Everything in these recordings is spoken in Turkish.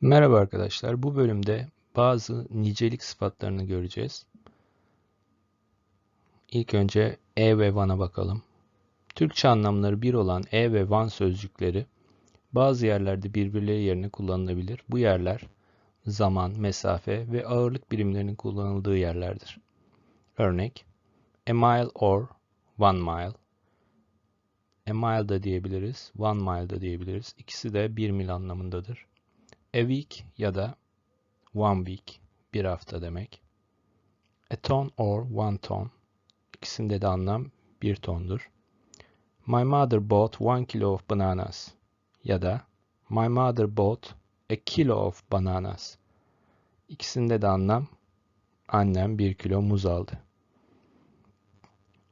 Merhaba arkadaşlar. Bu bölümde bazı nicelik sıfatlarını göreceğiz. İlk önce e ve van'a bakalım. Türkçe anlamları bir olan e ve van sözcükleri bazı yerlerde birbirleri yerine kullanılabilir. Bu yerler zaman, mesafe ve ağırlık birimlerinin kullanıldığı yerlerdir. Örnek a mile or one mile. A mile da diyebiliriz, one mile da diyebiliriz. İkisi de bir mil anlamındadır. A week ya da one week bir hafta demek. A ton or one ton ikisinde de anlam bir tondur. My mother bought one kilo of bananas ya da My mother bought a kilo of bananas. İkisinde de anlam annem bir kilo muz aldı.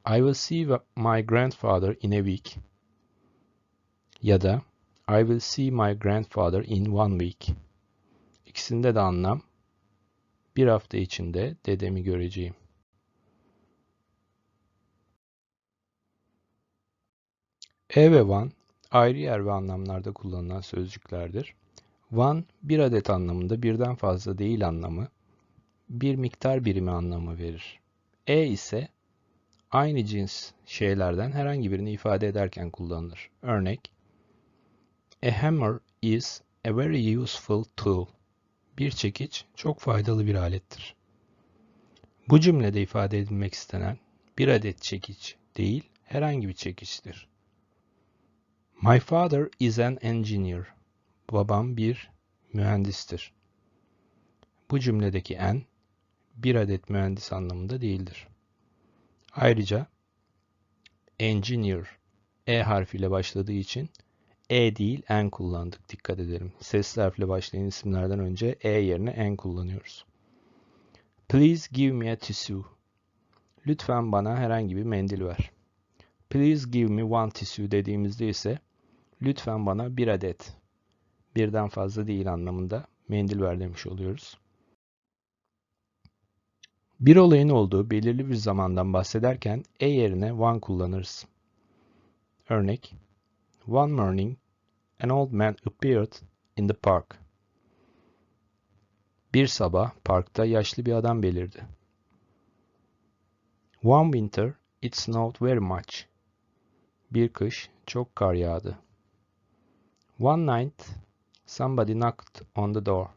I will see my grandfather in a week ya da I will see my grandfather in one week. İkisinde de anlam bir hafta içinde dedemi göreceğim. E ve one ayrı yer ve anlamlarda kullanılan sözcüklerdir. One bir adet anlamında birden fazla değil anlamı, bir miktar birimi anlamı verir. E ise aynı cins şeylerden herhangi birini ifade ederken kullanılır. Örnek A hammer is a very useful tool. Bir çekiç çok faydalı bir alettir. Bu cümlede ifade edilmek istenen bir adet çekiç değil, herhangi bir çekiçtir. My father is an engineer. Babam bir mühendistir. Bu cümledeki en bir adet mühendis anlamında değildir. Ayrıca engineer e harfiyle başladığı için e değil en kullandık. Dikkat edelim. Sesli harfle başlayan isimlerden önce e yerine en kullanıyoruz. Please give me a tissue. Lütfen bana herhangi bir mendil ver. Please give me one tissue dediğimizde ise lütfen bana bir adet, birden fazla değil anlamında mendil ver demiş oluyoruz. Bir olayın olduğu belirli bir zamandan bahsederken e yerine one kullanırız. Örnek One morning, an old man appeared in the park. Bir sabah parkta yaşlı bir adam belirdi. One winter, it snowed very much. Bir kış çok kar yağdı. One night, somebody knocked on the door.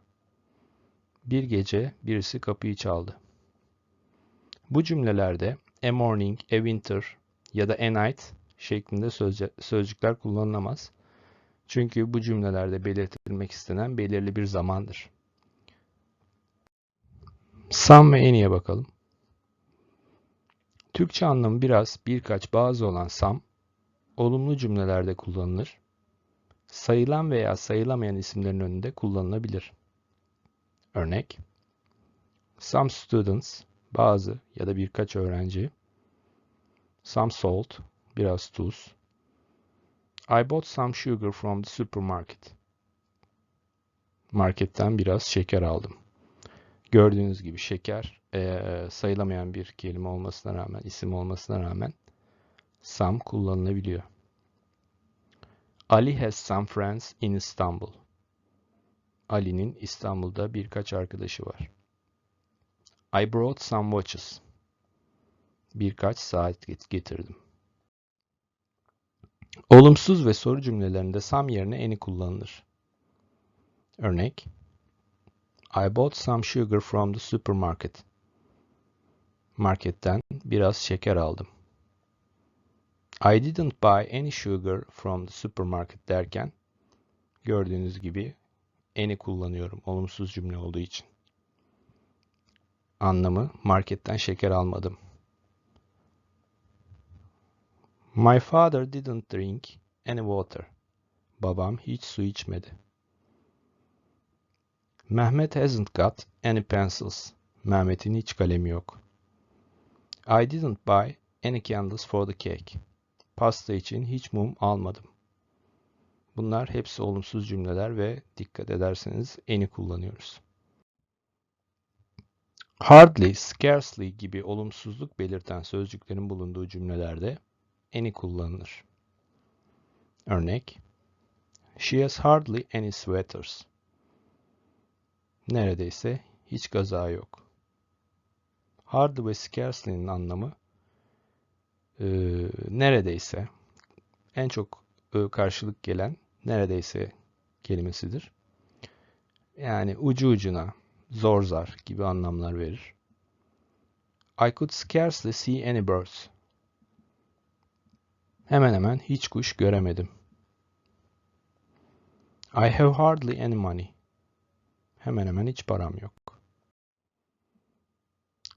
Bir gece birisi kapıyı çaldı. Bu cümlelerde a morning, a winter ya da a night şeklinde sözcükler kullanılamaz. Çünkü bu cümlelerde belirtilmek istenen belirli bir zamandır. Some ve any'e bakalım. Türkçe anlamı biraz, birkaç, bazı olan some, olumlu cümlelerde kullanılır. Sayılan veya sayılamayan isimlerin önünde kullanılabilir. Örnek, some students, bazı ya da birkaç öğrenci, some salt, biraz tuz. I bought some sugar from the supermarket. Marketten biraz şeker aldım. Gördüğünüz gibi şeker e, sayılamayan bir kelime olmasına rağmen, isim olmasına rağmen some kullanılabiliyor. Ali has some friends in Istanbul. Ali'nin İstanbul'da birkaç arkadaşı var. I brought some watches. Birkaç saat getirdim. Olumsuz ve soru cümlelerinde some yerine any kullanılır. Örnek I bought some sugar from the supermarket. Marketten biraz şeker aldım. I didn't buy any sugar from the supermarket derken gördüğünüz gibi any kullanıyorum olumsuz cümle olduğu için. Anlamı marketten şeker almadım. My father didn't drink any water. Babam hiç su içmedi. Mehmet hasn't got any pencils. Mehmet'in hiç kalemi yok. I didn't buy any candles for the cake. Pasta için hiç mum almadım. Bunlar hepsi olumsuz cümleler ve dikkat ederseniz any kullanıyoruz. Hardly, scarcely gibi olumsuzluk belirten sözcüklerin bulunduğu cümlelerde any kullanılır. Örnek She has hardly any sweaters. neredeyse hiç gaza yok. Hardly ve scarcely'nin anlamı e, neredeyse en çok e, karşılık gelen neredeyse kelimesidir. Yani ucu ucuna, zor zar gibi anlamlar verir. I could scarcely see any birds. Hemen hemen hiç kuş göremedim. I have hardly any money. Hemen hemen hiç param yok.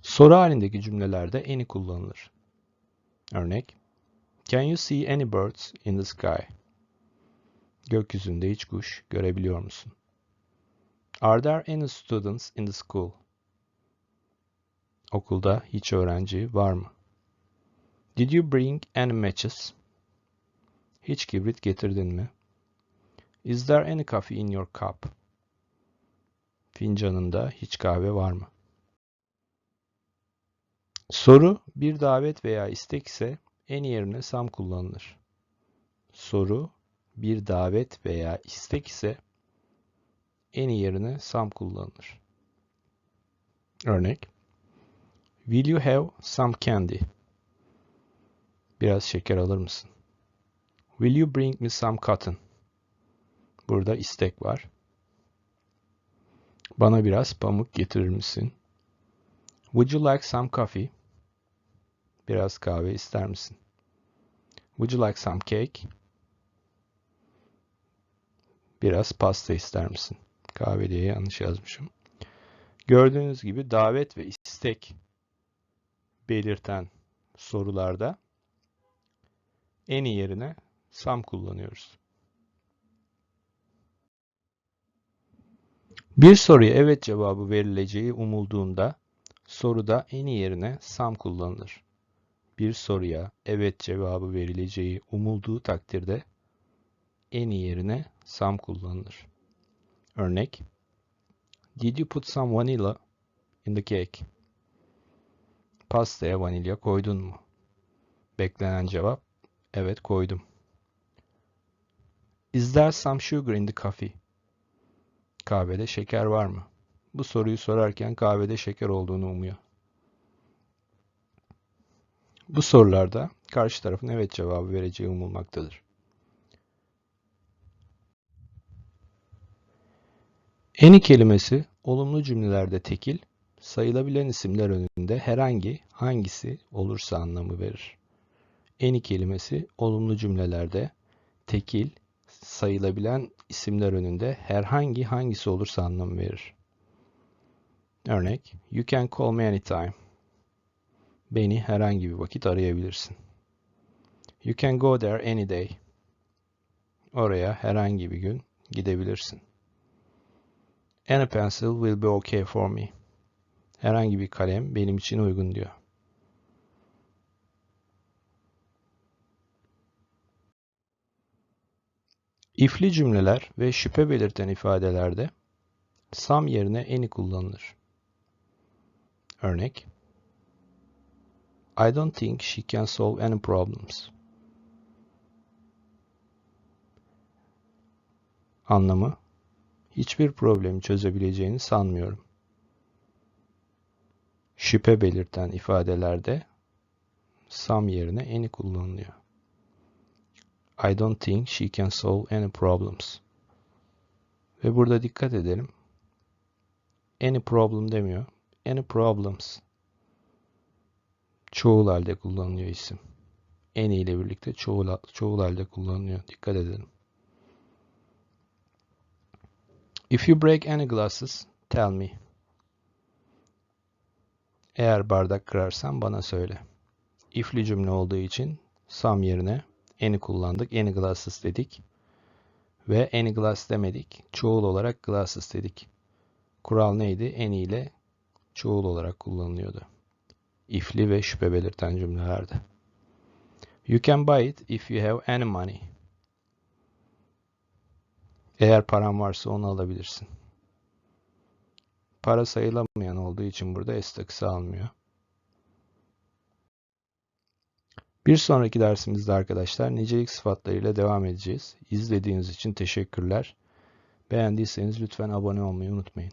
Soru halindeki cümlelerde any kullanılır. Örnek Can you see any birds in the sky? Gökyüzünde hiç kuş görebiliyor musun? Are there any students in the school? Okulda hiç öğrenci var mı? Did you bring any matches? Hiç kibrit getirdin mi? Is there any coffee in your cup? Fincanında hiç kahve var mı? Soru bir davet veya istek ise en yerine some kullanılır. Soru bir davet veya istek ise en yerine some kullanılır. Örnek Will you have some candy? Biraz şeker alır mısın? Will you bring me some cotton? Burada istek var. Bana biraz pamuk getirir misin? Would you like some coffee? Biraz kahve ister misin? Would you like some cake? Biraz pasta ister misin? Kahve diye yanlış yazmışım. Gördüğünüz gibi davet ve istek belirten sorularda any yerine some kullanıyoruz. Bir soruya evet cevabı verileceği umulduğunda soruda any yerine some kullanılır. Bir soruya evet cevabı verileceği umulduğu takdirde any yerine some kullanılır. Örnek Did you put some vanilla in the cake? Pastaya vanilya koydun mu? Beklenen cevap evet koydum. Is there some sugar in the coffee? Kahvede şeker var mı? Bu soruyu sorarken kahvede şeker olduğunu umuyor. Bu sorularda karşı tarafın evet cevabı vereceği umulmaktadır. Any kelimesi olumlu cümlelerde tekil, sayılabilen isimler önünde herhangi hangisi olursa anlamı verir. Any kelimesi olumlu cümlelerde tekil, sayılabilen isimler önünde herhangi hangisi olursa anlam verir. Örnek, you can call me anytime. Beni herhangi bir vakit arayabilirsin. You can go there any day. Oraya herhangi bir gün gidebilirsin. Any pencil will be okay for me. Herhangi bir kalem benim için uygun diyor. İfli cümleler ve şüphe belirten ifadelerde some yerine any kullanılır. Örnek I don't think she can solve any problems. Anlamı hiçbir problemi çözebileceğini sanmıyorum. Şüphe belirten ifadelerde some yerine any kullanılıyor. I don't think she can solve any problems. Ve burada dikkat edelim. Any problem demiyor. Any problems. Çoğul halde kullanılıyor isim. Any ile birlikte çoğul, çoğul halde kullanılıyor. Dikkat edelim. If you break any glasses, tell me. Eğer bardak kırarsan bana söyle. If'li cümle olduğu için some yerine any kullandık. Any glasses dedik. Ve any glass demedik. Çoğul olarak glasses dedik. Kural neydi? Any ile çoğul olarak kullanılıyordu. If'li ve şüphe belirten cümlelerde. You can buy it if you have any money. Eğer paran varsa onu alabilirsin. Para sayılamayan olduğu için burada S takısı almıyor. Bir sonraki dersimizde arkadaşlar nicelik sıfatlarıyla devam edeceğiz. İzlediğiniz için teşekkürler. Beğendiyseniz lütfen abone olmayı unutmayın.